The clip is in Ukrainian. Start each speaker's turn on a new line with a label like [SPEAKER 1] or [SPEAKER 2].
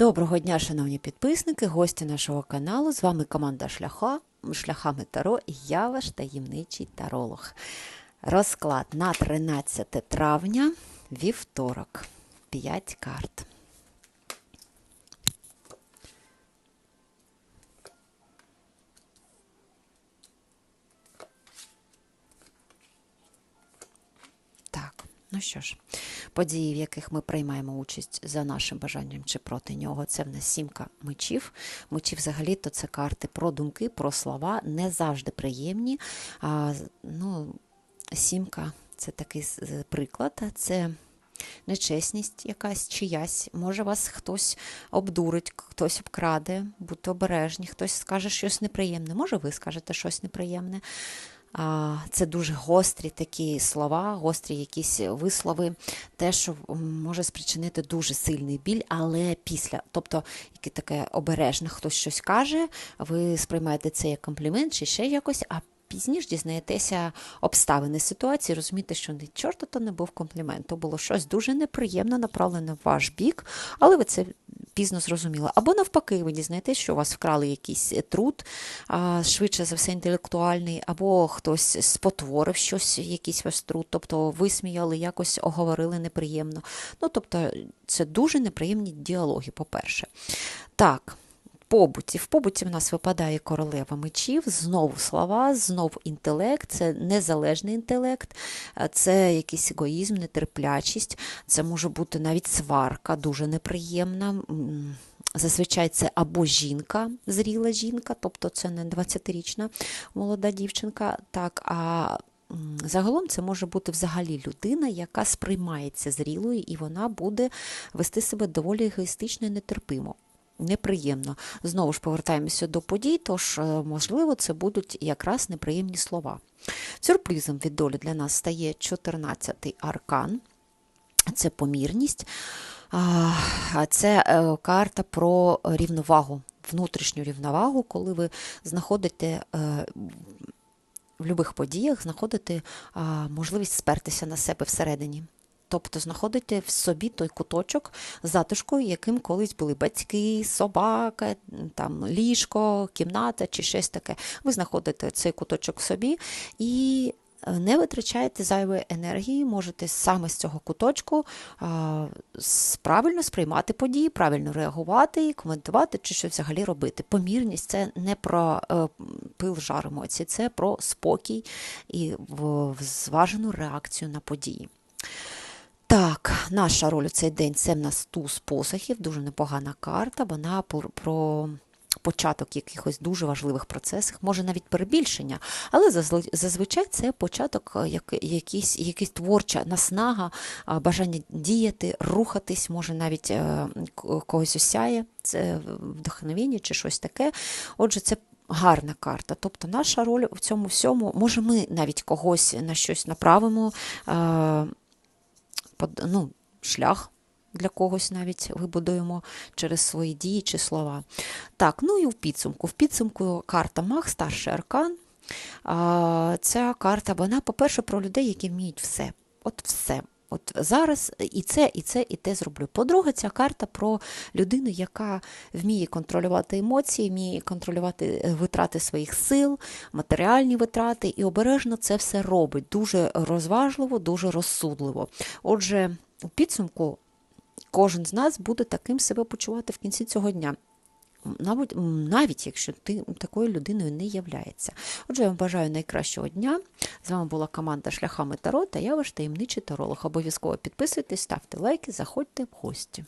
[SPEAKER 1] Доброго дня, шановні підписники, гості нашого каналу. З вами команда Шляха, Шляхами Таро і я ваш таємничий таролог. Розклад на 13 травня, вівторок. 5 карт. Так, ну що ж, події, в яких ми приймаємо участь за нашим бажанням чи проти нього, це в нас сімка мечів. Мечі взагалі-то це карти про думки, про слова, не завжди приємні. А, ну, Сімка це такий приклад, це нечесність якась чиясь. Може вас хтось обдурить, хтось обкраде, будьте обережні, хтось скаже щось неприємне. Може, ви скажете щось неприємне. Це дуже гострі такі слова, гострі якісь вислови, те, що може спричинити дуже сильний біль, але після, тобто, яке таке обережне, хтось щось каже, ви сприймаєте це як комплімент чи ще якось, а пізніше дізнаєтеся обставини ситуації, розумієте, що не чорта то не був комплімент, то було щось дуже неприємне, направлене в ваш бік, але ви це пізно зрозуміли. Або навпаки, ви дізнаєтесь, що у вас вкрали якийсь труд, швидше за все інтелектуальний, або хтось спотворив щось, якийсь ваш труд, тобто висміяли, якось оговорили неприємно. Ну, тобто, це дуже неприємні діалоги, по-перше. Так. Побуті. В побуті в нас випадає королева мечів, знову слова, знову інтелект, це незалежний інтелект, це якийсь егоїзм, нетерплячість, це може бути навіть сварка, дуже неприємна. Зазвичай це або жінка, зріла жінка, тобто це не 20-річна молода дівчинка, так, а загалом це може бути взагалі людина, яка сприймається зрілою, і вона буде вести себе доволі егоїстично і нетерпимо. Неприємно. Знову ж повертаємося до подій, тож, е, можливо, це будуть якраз неприємні слова. Сюрпризом від долі для нас стає 14-й аркан, це помірність. Це е, карта про рівновагу, внутрішню рівновагу, коли ви знаходите е, в будь-яких подіях знаходите а, можливість спертися на себе всередині. Тобто знаходите в собі той куточок затишку, яким колись були батьки, собака, там ліжко, кімната чи щось таке. Ви знаходите цей куточок в собі і е, не витрачаєте зайвої енергії, можете саме з цього куточку правильно сприймати події, правильно реагувати, і коментувати чи що взагалі робити. Помірність це не про е, пил жар емоцій, це про спокій і в зважену реакцію на події. Так, наша роль у цей день це в нас туз посохів, дуже непогана карта. Вона про, початок якихось дуже важливих процесів, може навіть перебільшення, але зазвичай це початок е, якийсь, якийсь творча наснага, бажання діяти, рухатись, може навіть е, когось осяє, це вдохновення чи щось таке. Отже, це гарна карта. Тобто наша роль в цьому всьому, може, ми навіть когось на щось направимо. Ну, шлях для когось навіть вибудуємо через свої дії чи слова. Так, ну і в підсумку. В підсумку карта Мах, старший аркан. Ця карта, вона, по-перше, про людей, які вміють все. От все. От зараз і це, і це, і те зроблю. По-друге, ця карта про людину, яка вміє контролювати емоції, вміє контролювати е, витрати своїх сил, матеріальні витрати, і обережно це все робить. Дуже розважливо, дуже розсудливо. Отже, у підсумку кожен з нас буде таким себе почувати в кінці цього дня. Навіть, навіть якщо ти такою людиною не являється. Отже, я вам бажаю найкращого дня. З вами була команда Шляхами Таро та я ваш таємничий таролог. Обов'язково підписуйтесь, ставте лайки, заходьте в гості.